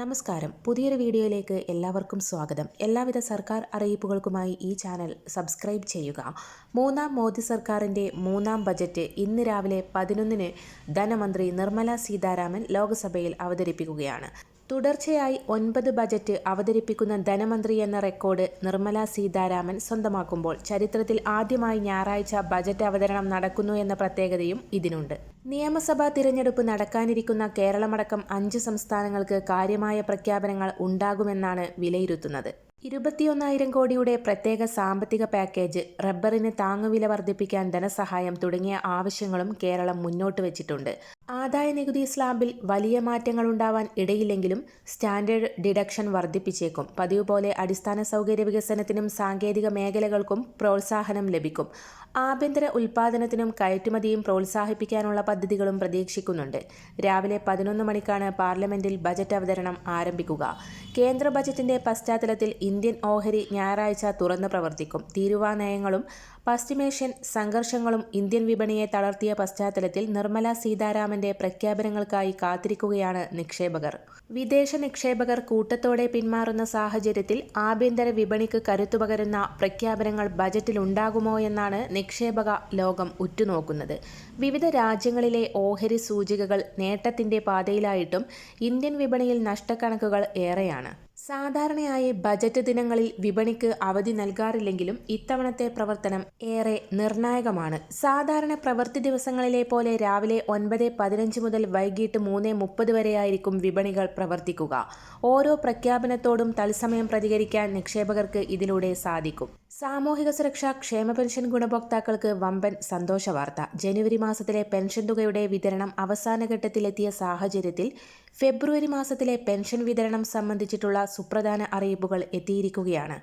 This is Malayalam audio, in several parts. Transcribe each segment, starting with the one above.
നമസ്കാരം. പുതിയൊരു വീഡിയോയിലേക്ക് എല്ലാവർക്കും സ്വാഗതം. എല്ലാവിധ സർക്കാർ അറിയിപ്പുകൾക്കുമായി ഈ ചാനൽ സബ്സ്ക്രൈബ് ചെയ്യുക. മൂന്നാം മോദി സർക്കാരിന്റെ മൂന്നാം ബജറ്റ് ഇന്ന് രാവിലെ പതിനൊന്നിന് ധനമന്ത്രി നിർമ്മല സീതാരാമൻ ലോക്സഭയിൽ അവതരിപ്പിക്കുകയാണ്. തുടർച്ചയായി ഒൻപത് ബജറ്റ് അവതരിപ്പിക്കുന്ന ധനമന്ത്രി എന്ന റെക്കോർഡ് നിർമ്മല സീതാരാമൻ സ്വന്തമാക്കുമ്പോൾ ചരിത്രത്തിൽ ആദ്യമായി ഞായറാഴ്ച ബജറ്റ് അവതരണം നടക്കുന്നു എന്ന പ്രത്യേകതയും ഇതിനുണ്ട്. നിയമസഭാ തിരഞ്ഞെടുപ്പ് നടക്കാനിരിക്കുന്ന കേരളമടക്കം അഞ്ച് സംസ്ഥാനങ്ങൾക്ക് കാര്യമായ പ്രഖ്യാപനങ്ങൾ ഉണ്ടാകുമെന്നാണ് വിലയിരുത്തുന്നത്. ഇരുപത്തിയൊന്നായിരം കോടിയുടെ പ്രത്യേക സാമ്പത്തിക പാക്കേജ് റബ്ബറിന് താങ്ങുവില വർദ്ധിപ്പിക്കാൻ ധനസഹായം തുടങ്ങിയ ആവശ്യങ്ങളും കേരളം മുന്നോട്ട് വച്ചിട്ടുണ്ട്. ആദായ നികുതി സ്ലാബിൽ വലിയ മാറ്റങ്ങൾ ഉണ്ടാവാൻ ഇടയില്ലെങ്കിലും സ്റ്റാൻഡേർഡ് ഡിഡക്ഷൻ വർദ്ധിപ്പിച്ചേക്കും. പതിവ് പോലെ അടിസ്ഥാന സൗകര്യ വികസനത്തിനും സാങ്കേതിക മേഖലകൾക്കും പ്രോത്സാഹനം ലഭിക്കും. ആഭ്യന്തര ഉൽപാദനത്തിനും കയറ്റുമതിയും പ്രോത്സാഹിപ്പിക്കാനുള്ള പദ്ധതികളും പ്രതീക്ഷിക്കുന്നുണ്ട്. രാവിലെ പതിനൊന്ന് മണിക്കാണ് പാർലമെന്റിൽ ബജറ്റ് അവതരണം ആരംഭിക്കുക. കേന്ദ്ര ബജറ്റിന്റെ പശ്ചാത്തലത്തിൽ ഇന്ത്യൻ ഓഹരി ഞായറാഴ്ച തുറന്നു പ്രവർത്തിക്കും. തീരുവാ നയങ്ങളും പശ്ചിമേഷ്യൻ സംഘർഷങ്ങളും ഇന്ത്യൻ വിപണിയെ തളർത്തിയ പശ്ചാത്തലത്തിൽ നിർമ്മല സീതാരാമന്റെ പ്രഖ്യാപനങ്ങൾക്കായി കാത്തിരിക്കുകയാണ് നിക്ഷേപകർ. വിദേശ നിക്ഷേപകർ കൂട്ടത്തോടെ പിന്മാറുന്ന സാഹചര്യത്തിൽ ആഭ്യന്തര വിപണിക്ക് കരുത്തുപകരുന്ന പ്രഖ്യാപനങ്ങൾ ബജറ്റിലുണ്ടാകുമോ എന്നാണ് നിക്ഷേപക ലോകം ഉറ്റുനോക്കുന്നത്. വിവിധ രാജ്യങ്ങളിലെ ഓഹരി സൂചികകൾ നേട്ടത്തിന്റെ പാതയിലായിട്ടും ഇന്ത്യൻ വിപണിയിൽ നഷ്ടക്കണക്കുകൾ ഏറെയാണ്. സാധാരണയായി ബജറ്റ് ദിനങ്ങളിൽ വിപണിക്ക് അവധി നൽകാറില്ലെങ്കിലും ഇത്തവണത്തെ പ്രവർത്തനം ഏറെ നിർണായകമാണ്. സാധാരണ പ്രവൃത്തി ദിവസങ്ങളിലെ പോലെ രാവിലെ ഒൻപത് പതിനഞ്ച് മുതൽ വൈകിട്ട് മൂന്ന് മുപ്പത് വരെയായിരിക്കും വിപണികൾ പ്രവർത്തിക്കുക. ഓരോ പ്രഖ്യാപനത്തോടും തത്സമയം പ്രതികരിക്കാൻ നിക്ഷേപകർക്ക് ഇതിലൂടെ സാധിക്കും. സാമൂഹിക സുരക്ഷാ ക്ഷേമ പെൻഷൻ ഗുണഭോക്താക്കൾക്ക് വമ്പൻ സന്തോഷ വാർത്ത ജനുവരി മാസത്തിലെ പെൻഷൻ തുകയുടെ വിതരണം അവസാന ഘട്ടത്തിലെത്തിയ സാഹചര്യത്തിൽ ഫെബ്രുവരി മാസത്തിലെ പെൻഷൻ വിതരണം സംബന്ധിച്ചിട്ടുള്ള സുപ്രധാന അറിയിപ്പുകൾ എത്തിയിരിക്കുകയാണ്.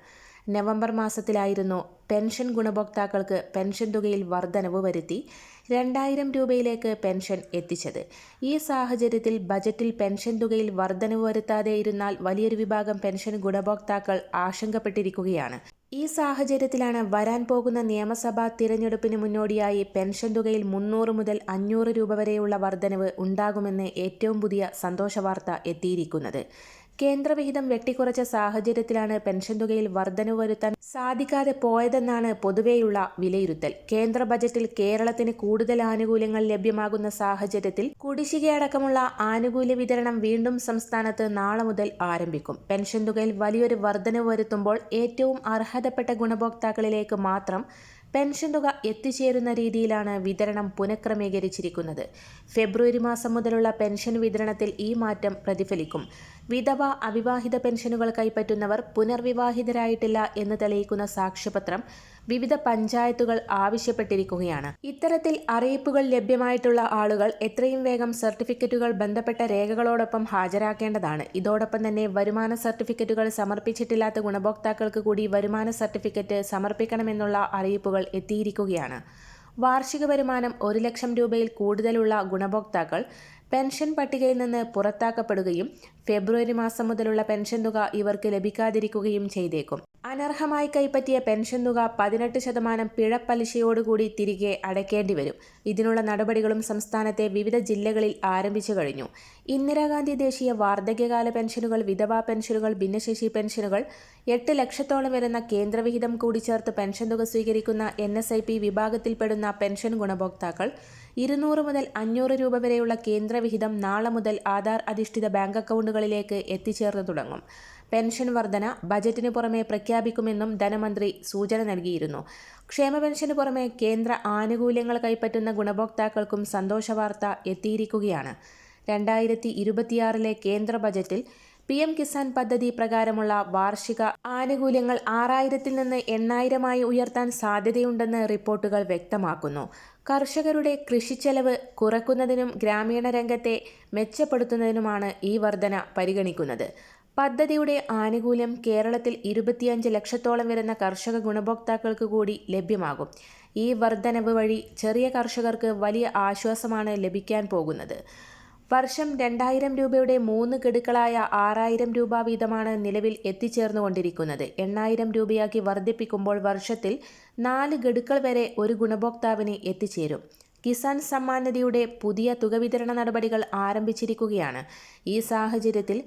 നവംബർ മാസത്തിലായിരുന്നു പെൻഷൻ ഗുണഭോക്താക്കൾക്ക് പെൻഷൻ തുകയിൽ വർധനവ് വരുത്തി രണ്ടായിരം രൂപയിലേക്ക് പെൻഷൻ എത്തിച്ചത്. ഈ സാഹചര്യത്തിൽ ബജറ്റിൽ പെൻഷൻ തുകയിൽ വർധനവ് വരുത്താതെ ഇരുന്നാൽ വലിയൊരു വിഭാഗം പെൻഷൻ ഗുണഭോക്താക്കൾ ആശങ്കപ്പെട്ടിരിക്കുകയാണ്. ഈ സാഹചര്യത്തിലാണ് വരാൻ പോകുന്ന നിയമസഭാ തിരഞ്ഞെടുപ്പിന് മുന്നോടിയായി പെൻഷൻ തുകയിൽ മുന്നൂറ് മുതൽ അഞ്ഞൂറ് രൂപ വരെയുള്ള വർധനവ് ഉണ്ടാകുമെന്ന് ഏറ്റവും പുതിയ സന്തോഷവാർത്ത എത്തിയിരിക്കുന്നത്. കേന്ദ്രവിഹിതം വെട്ടിക്കുറച്ച സാഹചര്യത്തിലാണ് പെൻഷൻ തുകയിൽ വർധനവ് വരുത്താൻ സാധിക്കാതെ പോയതെന്നാണ് പൊതുവെയുള്ള വിലയിരുത്തൽ. കേന്ദ്ര ബജറ്റിൽ കേരളത്തിന് കൂടുതൽ ആനുകൂല്യങ്ങൾ ലഭ്യമാകുന്ന സാഹചര്യത്തിൽ കുടിശ്ശികയടക്കമുള്ള ആനുകൂല്യ വിതരണം വീണ്ടും സംസ്ഥാനത്ത് നാളെ മുതൽ ആരംഭിക്കും. പെൻഷൻ തുകയിൽ വലിയൊരു വർധനവ് വരുത്തുമ്പോൾ ഏറ്റവും അർഹതപ്പെട്ട ഗുണഭോക്താക്കളിലേക്ക് മാത്രം പെൻഷൻ തുക എത്തിച്ചേരുന്ന രീതിയിലാണ് വിതരണം പുനഃക്രമീകരിച്ചിരിക്കുന്നത്. ഫെബ്രുവരി മാസം മുതലുള്ള പെൻഷൻ വിതരണത്തിൽ ഈ മാറ്റം പ്രതിഫലിക്കും. വിധവ അവിവാഹിത പെൻഷനുകൾ കൈപ്പറ്റുന്നവർ പുനർവിവാഹിതരായിട്ടില്ല എന്ന് തെളിയിക്കുന്ന സാക്ഷ്യപത്രം വിവിധ പഞ്ചായത്തുകൾ ആവശ്യപ്പെട്ടിരിക്കുകയാണ്. ഇത്തരത്തിൽ അറിയിപ്പുകൾ ലഭ്യമായിട്ടുള്ള ആളുകൾ എത്രയും വേഗം സർട്ടിഫിക്കറ്റുകൾ ബന്ധപ്പെട്ട രേഖകളോടൊപ്പം ഹാജരാക്കേണ്ടതാണ്. ഇതോടൊപ്പം തന്നെ വരുമാന സർട്ടിഫിക്കറ്റുകൾ സമർപ്പിച്ചിട്ടില്ലാത്ത ഗുണഭോക്താക്കൾക്ക് കൂടി വരുമാന സർട്ടിഫിക്കറ്റ് സമർപ്പിക്കണമെന്നുള്ള അറിയിപ്പുകൾ എത്തിയിരിക്കുകയാണ്. വാർഷിക വരുമാനം ഒരു ലക്ഷം രൂപയിൽ കൂടുതലുള്ള ഗുണഭോക്താക്കൾ പെൻഷൻ പട്ടികയിൽ നിന്ന് പുറത്താക്കപ്പെടുകയും ഫെബ്രുവരി മാസം മുതലുള്ള പെൻഷൻ തുക ഇവർക്ക് ലഭിക്കാതിരിക്കുകയും ചെയ്തേക്കും. അനർഹമായി കൈപ്പറ്റിയ പെൻഷൻ തുക പതിനെട്ട് ശതമാനം പിഴപ്പലിശയോടുകൂടി തിരികെ അടയ്ക്കേണ്ടി വരും. ഇതിനുള്ള നടപടികളും സംസ്ഥാനത്തെ വിവിധ ജില്ലകളിൽ ആരംഭിച്ചു കഴിഞ്ഞു. ഇന്ദിരാഗാന്ധി ദേശീയ വാർദ്ധക്യകാല പെൻഷനുകൾ വിധവാ പെൻഷനുകൾ ഭിന്നശേഷി പെൻഷനുകൾ എട്ട് ലക്ഷത്തോളം വരുന്ന കേന്ദ്രവിഹിതം കൂടി ചേർത്ത് പെൻഷൻ തുക സ്വീകരിക്കുന്ന എൻ വിഭാഗത്തിൽപ്പെടുന്ന പെൻഷൻ ഗുണഭോക്താക്കൾ ഇരുന്നൂറ് മുതൽ അഞ്ഞൂറ് രൂപ വരെയുള്ള കേന്ദ്രവിഹിതം നാളെ മുതൽ ആധാർ അധിഷ്ഠിത ബാങ്ക് അക്കൗണ്ടുകളിലേക്ക് എത്തിച്ചേർന്നു തുടങ്ങും. പെൻഷൻ വർധന ബജറ്റിന് പുറമെ പ്രഖ്യാപിക്കുമെന്നും ധനമന്ത്രി സൂചന നൽകിയിരുന്നു. ക്ഷേമ പെൻഷന് പുറമെ കേന്ദ്ര ആനുകൂല്യങ്ങൾ കൈപ്പറ്റുന്ന ഗുണഭോക്താക്കൾക്കും സന്തോഷവാർത്ത എത്തിയിരിക്കുകയാണ്. രണ്ടായിരത്തി ഇരുപത്തിയാറിലെ കേന്ദ്ര ബജറ്റിൽ പി എം കിസാൻ പദ്ധതി പ്രകാരമുള്ള വാർഷിക ആനുകൂല്യങ്ങൾ ആറായിരത്തിൽ നിന്ന് എണ്ണായിരമായി ഉയർത്താൻ സാധ്യതയുണ്ടെന്ന് റിപ്പോർട്ടുകൾ വ്യക്തമാക്കുന്നു. കർഷകരുടെ കൃഷിച്ചെലവ് കുറക്കുന്നതിനും ഗ്രാമീണ രംഗത്തെ മെച്ചപ്പെടുത്തുന്നതിനുമാണ് ഈ വർധന പരിഗണിക്കുന്നത്. പദ്ധതിയുടെ ആനുകൂല്യം കേരളത്തിൽ ഇരുപത്തിയഞ്ച് ലക്ഷത്തോളം വരുന്ന കർഷക ഗുണഭോക്താക്കൾക്ക് കൂടി ലഭ്യമാകും. ഈ വർധനവ് വഴി ചെറിയ കർഷകർക്ക് വലിയ ആശ്വാസമാണ് ലഭിക്കാൻ പോകുന്നത്. വർഷം രണ്ടായിരം രൂപയുടെ മൂന്ന് ഗഡുക്കളായ ആറായിരം രൂപ വീതമാണ് നിലവിൽ എത്തിച്ചേർന്നുകൊണ്ടിരിക്കുന്നത്. എണ്ണായിരം രൂപയാക്കി വർദ്ധിപ്പിക്കുമ്പോൾ വർഷത്തിൽ നാല് ഗഡുക്കൾ വരെ ഒരു ഗുണഭോക്താവിന് എത്തിച്ചേരും. കിസാൻ സമ്മാൻ നിധിയുടെ പുതിയ തുക വിതരണ നടപടികൾ ആരംഭിച്ചിരിക്കുകയാണ്. ഈ സാഹചര്യത്തിൽ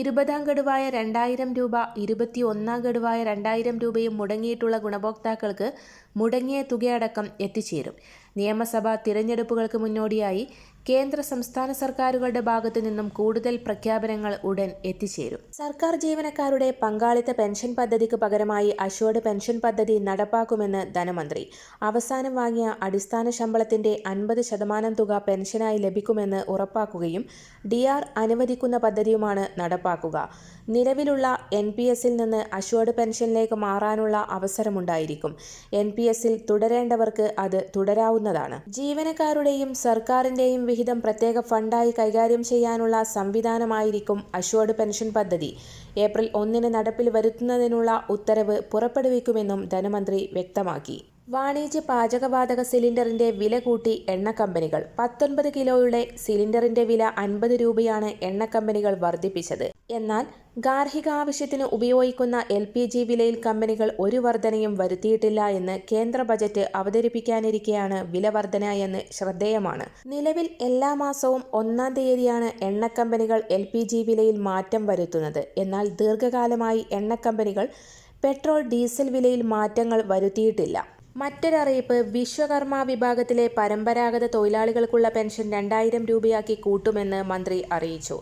ഇരുപതാം ഗഡുവായ രണ്ടായിരം രൂപ ഇരുപത്തി ഒന്നാം ഗഡുവായ രണ്ടായിരം രൂപയും മുടങ്ങിയിട്ടുള്ള ഗുണഭോക്താക്കൾക്ക് മുടങ്ങിയ തുകയടക്കം എത്തിച്ചേരും. നിയമസഭാ തിരഞ്ഞെടുപ്പുകൾക്ക് മുന്നോടിയായി കേന്ദ്ര സംസ്ഥാന സർക്കാരുകളുടെ ഭാഗത്തു നിന്നും കൂടുതൽ പ്രഖ്യാപനങ്ങൾ ഉടൻ എത്തിച്ചേരും. സർക്കാർ ജീവനക്കാരുടെ പങ്കാളിത്ത പെൻഷൻ പദ്ധതിക്ക് പകരമായി അഷോർഡ് പെൻഷൻ പദ്ധതി നടപ്പാക്കുമെന്ന് ധനമന്ത്രി. അവസാനം വാങ്ങിയ അടിസ്ഥാന ശമ്പളത്തിന്റെ അൻപത് ശതമാനം തുക പെൻഷനായി ലഭിക്കുമെന്ന് ഉറപ്പാക്കുകയും ഡി അനുവദിക്കുന്ന പദ്ധതിയുമാണ് നടപ്പാക്കുക. നിലവിലുള്ള എൻ പി എസിൽ നിന്ന് അഷോർഡ് പെൻഷനിലേക്ക് മാറാനുള്ള അവസരമുണ്ടായിരിക്കും. എൻ പി എസിൽ തുടരേണ്ടവർക്ക് അത് തുടരാവുന്നതാണ്. ജീവനക്കാരുടെയും സർക്കാരിന്റെയും വിഹിതം പ്രത്യേക ഫണ്ടായി കൈകാര്യം ചെയ്യാനുള്ള സംവിധാനമായിരിക്കും അശോർഡ് പെൻഷൻ പദ്ധതി. ഏപ്രിൽ ഒന്നിന് നടപ്പിൽ വരുത്തുന്നതിനുള്ള ഉത്തരവ് പുറപ്പെടുവിക്കുമെന്നും ധനമന്ത്രി വ്യക്തമാക്കി. വാണിജ്യ പാചകവാതക സിലിണ്ടറിന്റെ വില കൂട്ടി എണ്ണ കമ്പനികൾ പത്തൊൻപത് കിലോയുടെ സിലിണ്ടറിന്റെ വില അൻപത് രൂപയാണ് എണ്ണ കമ്പനികൾ വർദ്ധിപ്പിച്ചത്. എന്നാൽ ഗാർഹിക ആവശ്യത്തിന് ഉപയോഗിക്കുന്ന എൽ പി ജി വിലയിൽ കമ്പനികൾ ഒരു വർധനയും വരുത്തിയിട്ടില്ല എന്ന് കേന്ദ്ര ബജറ്റ് അവതരിപ്പിക്കാനിരിക്കെയാണ് വില വർധന എന്ന് ശ്രദ്ധേയമാണ്. നിലവിൽ എല്ലാ മാസവും ഒന്നാം തീയതിയാണ് എണ്ണ കമ്പനികൾ എൽ പി ജി വിലയിൽ മാറ്റം വരുത്തുന്നത്. എന്നാൽ ദീർഘകാലമായി എണ്ണ കമ്പനികൾ പെട്രോൾ ഡീസൽ വിലയിൽ മാറ്റങ്ങൾ വരുത്തിയിട്ടില്ല. മറ്റൊരറിയിപ്പ് വിശ്വകർമ്മ വിഭാഗത്തിലെ പരമ്പരാഗത തൊഴിലാളികൾക്കുള്ള പെൻഷൻ രണ്ടായിരം രൂപയാക്കി കൂട്ടുമെന്ന് മന്ത്രി അറിയിച്ചു.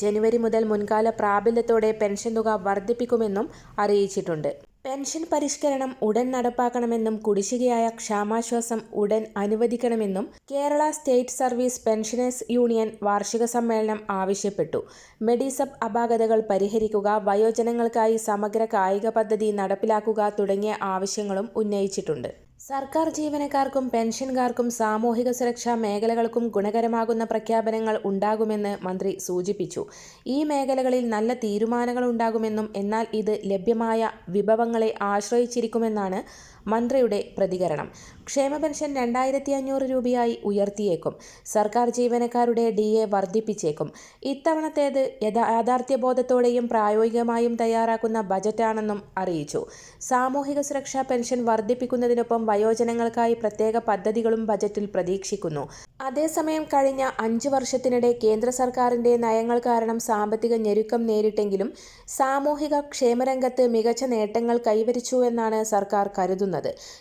ജനുവരി മുതൽ മുൻകാല പ്രാബല്യത്തോടെ പെൻഷൻ തുക വർദ്ധിപ്പിക്കുമെന്നും അറിയിച്ചിട്ടുണ്ട്. പെൻഷൻ പരിഷ്കരണം ഉടൻ നടപ്പാക്കണമെന്നും കുടിശ്ശികയായ ക്ഷാമാശ്വാസം ഉടൻ അനുവദിക്കണമെന്നും Kerala state service pensioners union വാർഷിക സമ്മേളനം ആവശ്യപ്പെട്ടു. മെഡിസബ് അപാകതകൾ പരിഹരിക്കുക വയോജനങ്ങൾക്കായി സമഗ്ര കായിക പദ്ധതി നടപ്പിലാക്കുക തുടങ്ങിയ ആവശ്യങ്ങളും ഉന്നയിച്ചിട്ടുണ്ട്. സർക്കാർ ജീവനക്കാർക്കും പെൻഷൻകാർക്കും സാമൂഹിക സുരക്ഷാ മേഖലകൾക്കും ഗുണകരമാകുന്ന പ്രഖ്യാപനങ്ങൾ ഉണ്ടാകുമെന്ന് മന്ത്രി സൂചിപ്പിച്ചു. ഈ മേഖലകളിൽ നല്ല തീരുമാനങ്ങൾ ഉണ്ടാകുമെന്നും എന്നാൽ ഇത് ലഭ്യമായ വിഭവങ്ങളെ ആശ്രയിച്ചിരിക്കുമെന്നാണ് മന്ത്രിയുടെ പ്രതികരണം. ക്ഷേമ പെൻഷൻ രണ്ടായിരത്തി അഞ്ഞൂറ് രൂപയായി ഉയർത്തിയേക്കും. സർക്കാർ ജീവനക്കാരുടെ ഡി എ വർദ്ധിപ്പിച്ചേക്കും. ഇത്തവണത്തേത് യാഥാർത്ഥ്യബോധത്തോടെയും പ്രായോഗികമായും തയ്യാറാക്കുന്ന ബജറ്റാണെന്നും അറിയിച്ചു. സാമൂഹിക സുരക്ഷാ പെൻഷൻ വർദ്ധിപ്പിക്കുന്നതിനൊപ്പം വയോജനങ്ങൾക്കായി പ്രത്യേക പദ്ധതികളും ബജറ്റിൽ പ്രതീക്ഷിക്കുന്നു. അതേസമയം കഴിഞ്ഞ അഞ്ചു വർഷത്തിനിടെ കേന്ദ്ര സർക്കാരിന്റെ നയങ്ങൾ കാരണം സാമ്പത്തിക ഞെരുക്കം നേരിട്ടെങ്കിലും സാമൂഹിക ക്ഷേമരംഗത്ത് മികച്ച നേട്ടങ്ങൾ കൈവരിച്ചു എന്നാണ് സർക്കാർ കരുതുന്നത്.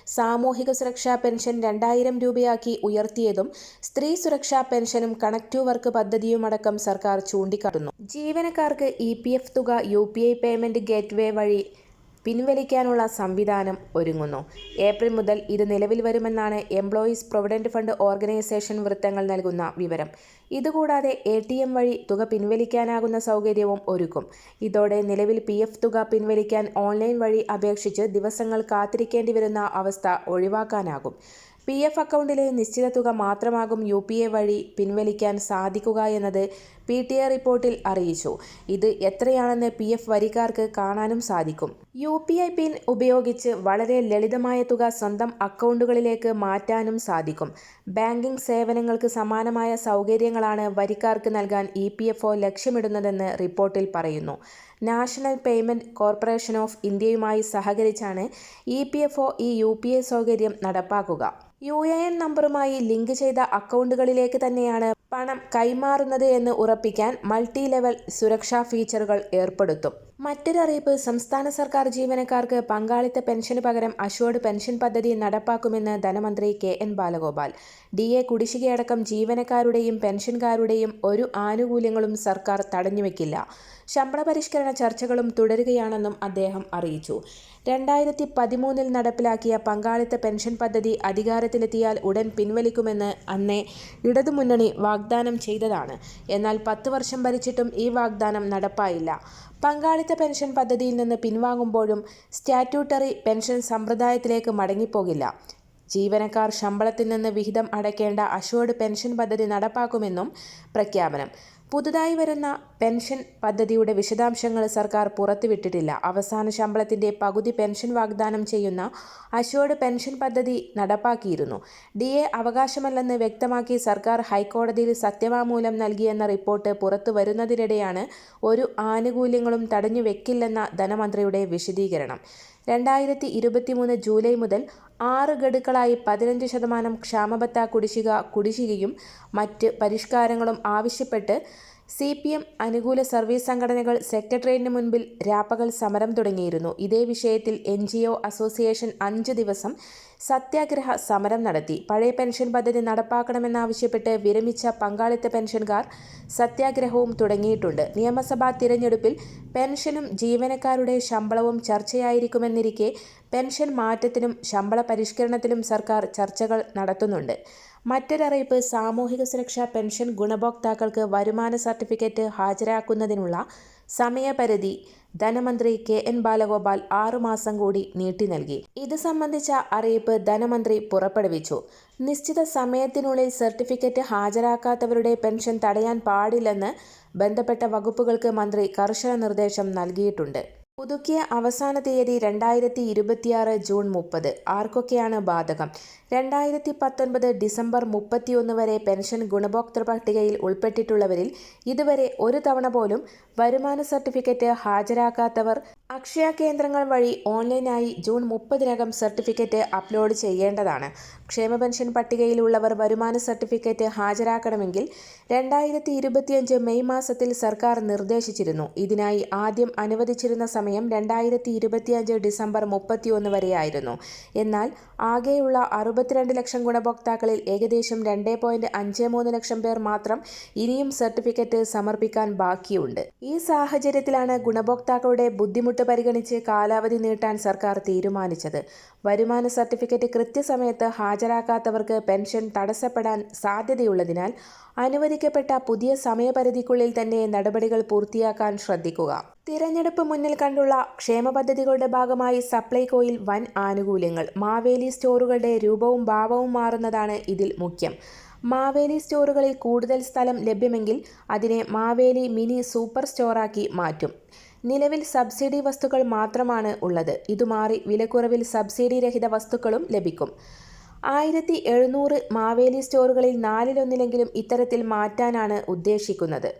സാമൂഹിക സുരക്ഷാ പെൻഷൻ രണ്ടായിരം രൂപയാക്കി ഉയർത്തിയതും സ്ത്രീ സുരക്ഷാ പെൻഷനും കണക്റ്റീവ് വർക്ക് പദ്ധതിയുമടക്കം സർക്കാർ ചൂണ്ടിക്കാട്ടുന്നു. ജീവനക്കാർക്ക് ഇ തുക യു പേയ്മെന്റ് ഗേറ്റ്വേ വഴി പിൻവലിക്കാനുള്ള സംവിധാനം ഒരുങ്ങുന്നു. ഏപ്രിൽ മുതൽ ഇത് നിലവിൽ വരുമെന്നാണ് എംപ്ലോയീസ് പ്രൊവിഡന്റ് ഫണ്ട് ഓർഗനൈസേഷൻ വൃത്തങ്ങൾ നൽകുന്ന വിവരം. ഇതുകൂടാതെ എ ടി എം വഴി തുക പിൻവലിക്കാനാകുന്ന സൗകര്യവും ഒരുക്കും. ഇതോടെ നിലവിൽ പി എഫ് തുക പിൻവലിക്കാൻ ഓൺലൈൻ വഴി അപേക്ഷിച്ച് ദിവസങ്ങൾ കാത്തിരിക്കേണ്ടി വരുന്ന അവസ്ഥ ഒഴിവാക്കാനാകും. പി എഫ് അക്കൗണ്ടിലെ നിശ്ചിത തുക മാത്രമാകും യു പി എ വഴി പിൻവലിക്കാൻ സാധിക്കുക എന്നത് പി ടി എ റിപ്പോർട്ടിൽ അറിയിച്ചു. ഇത് എത്രയാണെന്ന് പി എഫ് വരിക്കാർക്ക് കാണാനും സാധിക്കും. യു പി ഐ പിൻ ഉപയോഗിച്ച് വളരെ ലളിതമായ തുക സ്വന്തം അക്കൗണ്ടുകളിലേക്ക് മാറ്റാനും സാധിക്കും. ബാങ്കിംഗ് സേവനങ്ങൾക്ക് സമാനമായ സൗകര്യങ്ങളാണ് വരിക്കാർക്ക് നൽകാൻ ഇ പി എഫ് ഒ ലക്ഷ്യമിടുന്നതെന്ന് റിപ്പോർട്ടിൽ പറയുന്നു. നാഷണൽ പേയ്മെന്റ് കോർപ്പറേഷൻ ഓഫ് ഇന്ത്യയുമായി സഹകരിച്ചാണ് ഇ പി എഫ് ഒ ഈ യു പി ഐ സൗകര്യം നടപ്പാക്കുക. യു എ എൻ നമ്പറുമായി ലിങ്ക് ചെയ്ത അക്കൗണ്ടുകളിലേക്ക് തന്നെയാണ് പണം കൈമാറുന്നത് എന്ന് ഉറപ്പിക്കാൻ മൾട്ടി ലെവൽ സുരക്ഷാ ഫീച്ചറുകൾ ഏർപ്പെടുത്തും. മറ്റൊരറിയിപ്പ് സംസ്ഥാന സർക്കാർ ജീവനക്കാർക്ക് പങ്കാളിത്ത പെൻഷന് പകരം അഷ്വേർഡ് പെൻഷൻ പദ്ധതി നടപ്പാക്കുമെന്ന് ധനമന്ത്രി K N Balagopal. D A കുടിശ്ശികയടക്കം ജീവനക്കാരുടെയും പെൻഷൻകാരുടെയും ഒരു ആനുകൂല്യങ്ങളും സർക്കാർ തടഞ്ഞുവെക്കില്ല. ശമ്പള പരിഷ്കരണ ചർച്ചകളും തുടരുകയാണെന്നും അദ്ദേഹം അറിയിച്ചു. രണ്ടായിരത്തി പതിമൂന്നിൽ നടപ്പിലാക്കിയ പങ്കാളിത്ത പെൻഷൻ പദ്ധതി അധികാരത്തിലെത്തിയാൽ ഉടൻ പിൻവലിക്കുമെന്ന് അന്നേ ഇടതുമുന്നണി വാഗ്ദാനം ചെയ്തതാണ്. എന്നാൽ പത്ത് വർഷം ഭരിച്ചിട്ടും ഈ വാഗ്ദാനം നടപ്പായില്ല. പങ്കാളിത്ത പെൻഷൻ പദ്ധതിയിൽ നിന്ന് പിൻവാങ്ങുമ്പോഴും സ്റ്റാറ്റ്യൂട്ടറി പെൻഷൻ സമ്പ്രദായത്തിലേക്ക് മടങ്ങിപ്പോകില്ല. ജീവനക്കാർ ശമ്പളത്തിൽ നിന്ന് വിഹിതം അടയ്ക്കേണ്ട അഷോർഡ് പെൻഷൻ പദ്ധതി നടപ്പാക്കുമെന്നും പ്രഖ്യാപനം. പുതുതായി വരുന്ന പെൻഷൻ പദ്ധതിയുടെ വിശദാംശങ്ങൾ സർക്കാർ പുറത്തുവിട്ടിട്ടില്ല. അവസാന ശമ്പളത്തിന്റെ പകുതി പെൻഷൻ വാഗ്ദാനം ചെയ്യുന്ന അഷ്വേർഡ് പെൻഷൻ പദ്ധതി നടപ്പാക്കിയിരുന്നു. ഡി എ അവകാശമല്ലെന്ന് വ്യക്തമാക്കി സർക്കാർ ഹൈക്കോടതിയിൽ സത്യവാങ്മൂലം നൽകിയെന്ന റിപ്പോർട്ട് പുറത്തു വരുന്നതിനിടെയാണ് ഒരു ആനുകൂല്യങ്ങളും തടഞ്ഞു വെക്കില്ലെന്ന ധനമന്ത്രിയുടെ വിശദീകരണം. രണ്ടായിരത്തി ഇരുപത്തിമൂന്ന് ജൂലൈ മുതൽ ആറ് ഗഡുക്കളായി പതിനഞ്ച് ശതമാനം ക്ഷാമബത്ത കുടിശ്ശിക കുടിശ്ശികയും മറ്റ് പരിഷ്കാരങ്ങളും ആവശ്യപ്പെട്ട് സി പി എം അനുകൂല സർവീസ് സംഘടനകൾ സെക്രട്ടേറിയറ്റിന് മുൻപിൽ രാപ്പകൽ സമരം തുടങ്ങിയിരുന്നു. ഇതേ വിഷയത്തിൽ എൻ ജി ഒ അസോസിയേഷൻ അഞ്ച് ദിവസം സത്യാഗ്രഹ സമരം നടത്തി. പഴയ പെൻഷൻ പദ്ധതി നടപ്പാക്കണമെന്നാവശ്യപ്പെട്ട് വിരമിച്ച പങ്കാളിത്ത പെൻഷൻകാർ സത്യാഗ്രഹവും തുടങ്ങിയിട്ടുണ്ട്. നിയമസഭാ തിരഞ്ഞെടുപ്പിൽ പെൻഷനും ജീവനക്കാരുടെ ശമ്പളവും ചർച്ചയായിരിക്കുമെന്നിരിക്കെ പെൻഷൻ മാറ്റത്തിനും ശമ്പള പരിഷ്കരണത്തിലും സർക്കാർ ചർച്ചകൾ നടത്തുന്നുണ്ട്. മറ്റൊരറിയിപ്പ് സാമൂഹിക സുരക്ഷാ പെൻഷൻ ഗുണഭോക്താക്കൾക്ക് വരുമാന സർട്ടിഫിക്കറ്റ് ഹാജരാക്കുന്നതിനുള്ള സമയപരിധി ധനമന്ത്രി കെ എൻ ബാലഗോപാൽ ആറുമാസം കൂടി നീട്ടി നൽകി. ഇത് സംബന്ധിച്ച അറിയിപ്പ് ധനമന്ത്രി പുറപ്പെടുവിച്ചു. നിശ്ചിത സമയത്തിനുള്ളിൽ സർട്ടിഫിക്കറ്റ് ഹാജരാക്കാത്തവരുടെ പെൻഷൻ തടയാൻ പാടില്ലെന്ന് ബന്ധപ്പെട്ട വകുപ്പുകൾക്ക് മന്ത്രി കർശന നിർദ്ദേശം നൽകിയിട്ടുണ്ട്. പുതുക്കിയ അവസാന തീയതി രണ്ടായിരത്തി ഇരുപത്തിയാറ് ജൂൺ മുപ്പത്. ആർക്കൊക്കെയാണ് ബാധകം? രണ്ടായിരത്തി പത്തൊൻപത് ഡിസംബർ മുപ്പത്തിയൊന്ന് വരെ പെൻഷൻ ഗുണഭോക്തൃ പട്ടികയിൽ ഉൾപ്പെട്ടിട്ടുള്ളവരിൽ ഇതുവരെ ഒരു തവണ പോലും വരുമാന സർട്ടിഫിക്കറ്റ് ഹാജരാക്കാത്തവർ അക്ഷയ കേന്ദ്രങ്ങൾ വഴി ഓൺലൈനായി ജൂൺ മുപ്പതിനകം സർട്ടിഫിക്കറ്റ് അപ്ലോഡ് ചെയ്യേണ്ടതാണ്. ക്ഷേമ പെൻഷൻ പട്ടികയിലുള്ളവർ വരുമാന സർട്ടിഫിക്കറ്റ് ഹാജരാക്കണമെങ്കിൽ രണ്ടായിരത്തി ഇരുപത്തിയഞ്ച് മെയ് മാസത്തിൽ സർക്കാർ നിർദ്ദേശിച്ചിരുന്നു. ഇതിനായി ആദ്യം അനുവദിച്ചിരുന്ന സമയം രണ്ടായിരത്തി ഇരുപത്തിയഞ്ച് ഡിസംബർ മുപ്പത്തിയൊന്ന് വരെയായിരുന്നു. എന്നാൽ ആകെയുള്ള അറുപത്തിരണ്ട് ലക്ഷം ഗുണഭോക്താക്കളിൽ ഏകദേശം രണ്ട് പോയിന്റ് അഞ്ച് മൂന്ന് ലക്ഷം പേർ മാത്രം ഇനിയും സർട്ടിഫിക്കറ്റ് സമർപ്പിക്കാൻ ബാക്കിയുണ്ട്. ഈ സാഹചര്യത്തിലാണ് ഗുണഭോക്താക്കളുടെ ബുദ്ധിമുട്ട് പരിഗണിച്ച് കാലാവധി നീട്ടാൻ സർക്കാർ തീരുമാനിച്ചത്. വരുമാന സർട്ടിഫിക്കറ്റ് കൃത്യസമയത്ത് ഹാജരാക്കാത്തവർക്ക് പെൻഷൻ തടസ്സപ്പെടാൻ സാധ്യതയുള്ളതിനാൽ അനുവദിക്കപ്പെട്ട പുതിയ സമയപരിധിക്കുള്ളിൽ തന്നെ നടപടികൾ പൂർത്തിയാക്കാൻ ശ്രദ്ധിക്കുക. തിരഞ്ഞെടുപ്പ് മുന്നിൽ കണ്ടുള്ള ക്ഷേമ പദ്ധതികളുടെ ഭാഗമായി സപ്ലൈകോയിൽ വൻ ആനുകൂല്യങ്ങൾ. മാവേലി സ്റ്റോറുകളുടെ രൂപവും ഭാവവും മാറുന്നതാണ് ഇതിൽ മുഖ്യം. മാവേലി സ്റ്റോറുകളിൽ കൂടുതൽ സ്ഥലം ലഭ്യമെങ്കിൽ അതിനെ മാവേലി മിനി സൂപ്പർ സ്റ്റോറാക്കി മാറ്റും. നിലവിൽ സബ്സിഡി വസ്തുക്കൾ മാത്രമാണ് ഉള്ളത്. ഇതുമാറി വിലക്കുറവിൽ സബ്സിഡി രഹിത വസ്തുക്കളും ലഭിക്കും. ആയിരത്തി എഴുന്നൂറ് മാവേലി സ്റ്റോറുകളിൽ നാലിലൊന്നിലെങ്കിലും ഇത്തരത്തിൽ മാറ്റാനാണ് ഉദ്ദേശിക്കുന്നത്.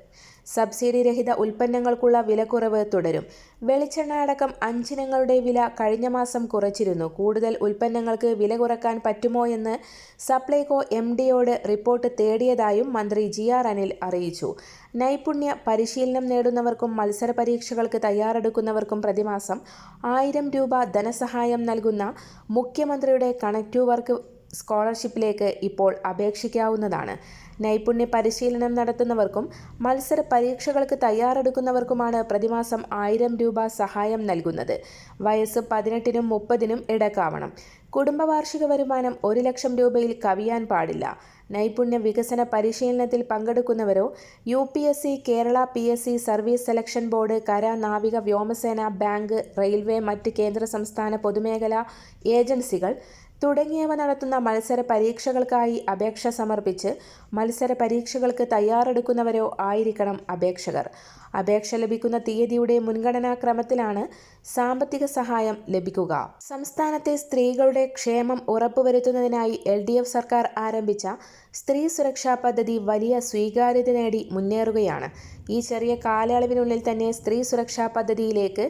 സബ്സിഡി രഹിത ഉൽപ്പന്നങ്ങൾക്കുള്ള വിലക്കുറവ് തുടരും. വെളിച്ചെണ്ണ അടക്കം അഞ്ചിനങ്ങളുടെ വില കഴിഞ്ഞ മാസം കുറച്ചിരുന്നു. കൂടുതൽ ഉൽപ്പന്നങ്ങൾക്ക് വില കുറയ്ക്കാൻ പറ്റുമോ എന്ന് സപ്ലൈകോ എം ഡിയോട് റിപ്പോർട്ട് തേടിയതായും മന്ത്രി ജി ആർ അനിൽ അറിയിച്ചു. നൈപുണ്യ പരിശീലനം നേടുന്നവർക്കും മത്സര പരീക്ഷകൾക്ക് തയ്യാറെടുക്കുന്നവർക്കും പ്രതിമാസം ആയിരം രൂപ ധനസഹായം നൽകുന്ന മുഖ്യമന്ത്രിയുടെ കണക്റ്റീവ് വർക്ക് സ്കോളർഷിപ്പിലേക്ക് ഇപ്പോൾ അപേക്ഷിക്കാവുന്നതാണ്. നൈപുണ്യ പരിശീലനം നടത്തുന്നവർക്കും മത്സര പരീക്ഷകൾക്ക് തയ്യാറെടുക്കുന്നവർക്കുമാണ് പ്രതിമാസം ആയിരം രൂപ സഹായം നൽകുന്നത്. വയസ്സ് പതിനെട്ടിനും മുപ്പതിനും ഇടക്കാവണം. കുടുംബവാർഷിക വരുമാനം ഒരു ലക്ഷം രൂപയിൽ കവിയാൻ പാടില്ല. നൈപുണ്യ വികസന പരിശീലനത്തിൽ പങ്കെടുക്കുന്നവരോ U P S C Kerala P S C service selection board കര നാവിക വ്യോമസേന ബാങ്ക് റെയിൽവേ മറ്റ് കേന്ദ്ര സംസ്ഥാന പൊതുമേഖലാ ഏജൻസികൾ തുടങ്ങിയവ നടത്തുന്ന മത്സര പരീക്ഷകൾക്കായി അപേക്ഷ സമർപ്പിച്ച് മത്സര പരീക്ഷകൾക്ക് തയ്യാറെടുക്കുന്നവരോ ആയിരിക്കണം അപേക്ഷകർ. അപേക്ഷ ലഭിക്കുന്ന തീയതിയുടെ മുൻഗണനാക്രമത്തിലാണ് സാമ്പത്തിക സഹായം ലഭിക്കുക. സംസ്ഥാനത്തെ സ്ത്രീകളുടെ ക്ഷേമം ഉറപ്പുവരുത്തുന്നതിനായി എൽ ഡി എഫ് സർക്കാർ ആരംഭിച്ച സ്ത്രീ സുരക്ഷാ പദ്ധതി വലിയ സ്വീകാര്യത നേടി മുന്നേറുകയാണ്. ഈ ചെറിയ കാലയളവിനുള്ളിൽ തന്നെ സ്ത്രീ സുരക്ഷാ പദ്ധതിയിലേക്ക്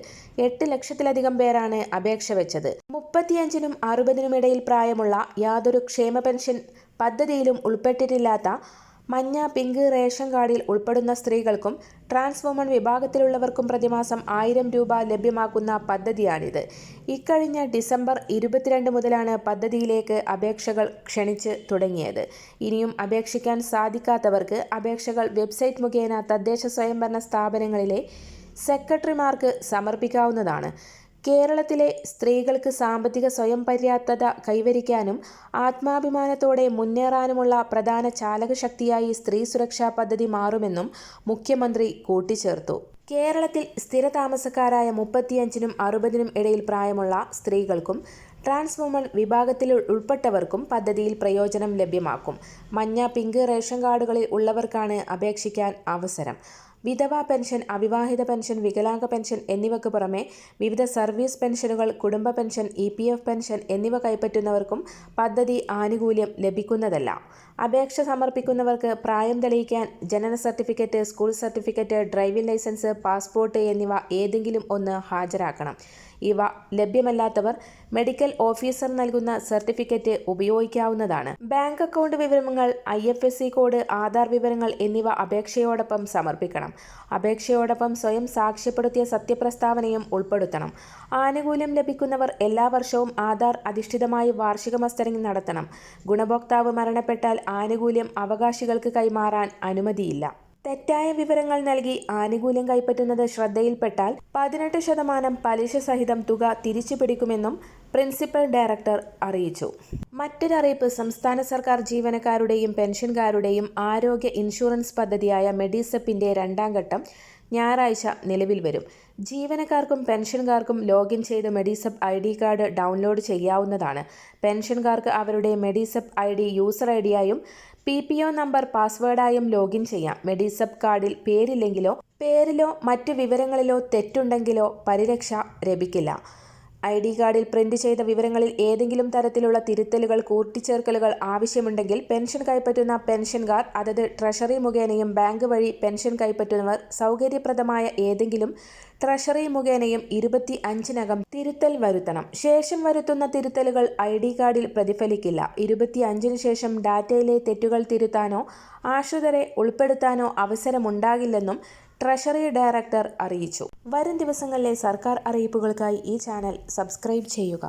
എട്ട് ലക്ഷത്തിലധികം പേരാണ് അപേക്ഷ വെച്ചത്. മുപ്പത്തിയഞ്ചിനും അറുപതിനും ഇടയിൽ പ്രായമുള്ള യാതൊരു ക്ഷേമ പെൻഷൻ പദ്ധതിയിലും ഉൾപ്പെട്ടിട്ടില്ലാത്ത മഞ്ഞ പിങ്ക് റേഷൻ കാർഡിൽ ഉൾപ്പെടുന്ന സ്ത്രീകൾക്കും ട്രാൻസ് വുമൺ വിഭാഗത്തിലുള്ളവർക്കും പ്രതിമാസം ആയിരം രൂപ ലഭ്യമാക്കുന്ന പദ്ധതിയാണിത്. ഇക്കഴിഞ്ഞ ഡിസംബർ ഇരുപത്തിരണ്ട് മുതലാണ് പദ്ധതിയിലേക്ക് അപേക്ഷകൾ ക്ഷണിച്ച് തുടങ്ങിയത്. ഇനിയും അപേക്ഷിക്കാൻ സാധിക്കാത്തവർക്ക് അപേക്ഷകൾ വെബ്സൈറ്റ് മുഖേന തദ്ദേശ സ്വയംഭരണ സ്ഥാപനങ്ങളിലെ സെക്രട്ടറിമാർക്ക് സമർപ്പിക്കാവുന്നതാണ്. കേരളത്തിലെ സ്ത്രീകൾക്ക് സാമ്പത്തിക സ്വയം പര്യാപ്തത കൈവരിക്കാനും ആത്മാഭിമാനത്തോടെ മുന്നേറാനുമുള്ള പ്രധാന ചാലകശക്തിയായി സ്ത്രീ സുരക്ഷാ പദ്ധതി മാറുമെന്നും മുഖ്യമന്ത്രി കൂട്ടിച്ചേർത്തു. കേരളത്തിൽ സ്ഥിര താമസക്കാരായ മുപ്പത്തിയഞ്ചിനും അറുപതിനും ഇടയിൽ പ്രായമുള്ള സ്ത്രീകൾക്കും ട്രാൻസ് വുമൺ വിഭാഗത്തിൽ ഉൾപ്പെട്ടവർക്കും പദ്ധതിയിൽ പ്രയോജനം ലഭ്യമാക്കും. മഞ്ഞ പിങ്ക് റേഷൻ കാർഡുകളിൽ ഉള്ളവർക്കാണ് അപേക്ഷിക്കാൻ അവസരം. വിധവാ പെൻഷൻ അവിവാഹിത പെൻഷൻ വികലാംഗ പെൻഷൻ എന്നിവയ്ക്ക് പുറമെ വിവിധ സർവീസ് പെൻഷനുകൾ കുടുംബ pension E P F pension എന്നിവ കൈപ്പറ്റുന്നവർക്കും പദ്ധതി ആനുകൂല്യം ലഭിക്കുന്നതല്ല. അപേക്ഷ സമർപ്പിക്കുന്നവർക്ക് പ്രായം തെളിയിക്കാൻ ജനന certificate school certificate driving licence passport എന്നിവ ഏതെങ്കിലും ഒന്ന് ഹാജരാക്കണം. ഇവ ലഭ്യമല്ലാത്തവർ മെഡിക്കൽ ഓഫീസർ നൽകുന്ന സർട്ടിഫിക്കറ്റ് ഉപയോഗിക്കാവുന്നതാണ്. ബാങ്ക് അക്കൗണ്ട് വിവരങ്ങൾ I F S C code Aadhaar വിവരങ്ങൾ എന്നിവ അപേക്ഷയോടൊപ്പം സമർപ്പിക്കണം. അപേക്ഷയോടൊപ്പം സ്വയം സാക്ഷ്യപ്പെടുത്തിയ സത്യപ്രസ്താവനയും ഉൾപ്പെടുത്തണം. ആനുകൂല്യം ലഭിക്കുന്നവർ എല്ലാ വർഷവും ആധാർ അധിഷ്ഠിതമായി വാർഷിക മസ്റ്ററിംഗ് നടത്തണം. ഗുണഭോക്താവ് മരണപ്പെട്ടാൽ ആനുകൂല്യം അവകാശികൾക്ക് കൈമാറാൻ അനുമതിയില്ല. തെറ്റായ വിവരങ്ങൾ നൽകി ആനുകൂല്യം കൈപ്പറ്റുന്നത് ശ്രദ്ധയിൽപ്പെട്ടാൽ പതിനെട്ട് ശതമാനം പലിശ സഹിതം തുക തിരിച്ചു പിടിക്കുമെന്നും പ്രിൻസിപ്പൽ ഡയറക്ടർ അറിയിച്ചു. മറ്റൊരറിയിപ്പ് സംസ്ഥാന സർക്കാർ ജീവനക്കാരുടെയും പെൻഷൻകാരുടെയും ആരോഗ്യ ഇൻഷുറൻസ് പദ്ധതിയായ മെഡിസെപ്പിന്റെ രണ്ടാം ഘട്ടം ഞായറാഴ്ച നിലവിൽ വരും. ജീവനക്കാർക്കും പെൻഷൻകാർക്കും ലോഗിൻ ചെയ്ത് Medisep I D card download ചെയ്യാവുന്നതാണ്. പെൻഷൻകാർക്ക് അവരുടെ Medisep I D user I ഡിയായും P P O number പാസ്വേഡായും ലോഗിൻ ചെയ്യാം. മെഡിസബ് കാർഡിൽ പേരില്ലെങ്കിലോ പേരിലോ മറ്റു വിവരങ്ങളിലോ തെറ്റുണ്ടെങ്കിലോ പരിരക്ഷ ലഭിക്കില്ല. ഐ ഡി കാർഡിൽ പ്രിന്റ് ചെയ്ത വിവരങ്ങളിൽ ഏതെങ്കിലും തരത്തിലുള്ള തിരുത്തലുകൾ കൂട്ടിച്ചേർക്കലുകൾ ആവശ്യമുണ്ടെങ്കിൽ പെൻഷൻ കൈപ്പറ്റുന്ന പെൻഷൻകാർ അതത് ട്രഷറി മുഖേനയും ബാങ്ക് വഴി പെൻഷൻ കൈപ്പറ്റുന്നവർ സൗകര്യപ്രദമായ ഏതെങ്കിലും ട്രഷറി മുഖേനയും ഇരുപത്തി അഞ്ചിനകം തിരുത്തൽ വരുത്തണം. ശേഷം വരുത്തുന്ന തിരുത്തലുകൾ ഐ ഡി കാർഡിൽ പ്രതിഫലിക്കില്ല. ഇരുപത്തി അഞ്ചിന് ശേഷം ഡാറ്റയിലെ തെറ്റുകൾ തിരുത്താനോ ആശ്രിതരെ ഉൾപ്പെടുത്താനോ അവസരമുണ്ടാകില്ലെന്നും ട്രഷറി ഡയറക്ടർ അറിയിച്ചു. വരും ദിവസങ്ങളിലെ സർക്കാർ അറിയിപ്പുകൾക്കായി ഈ ചാനൽ സബ്സ്ക്രൈബ് ചെയ്യുക.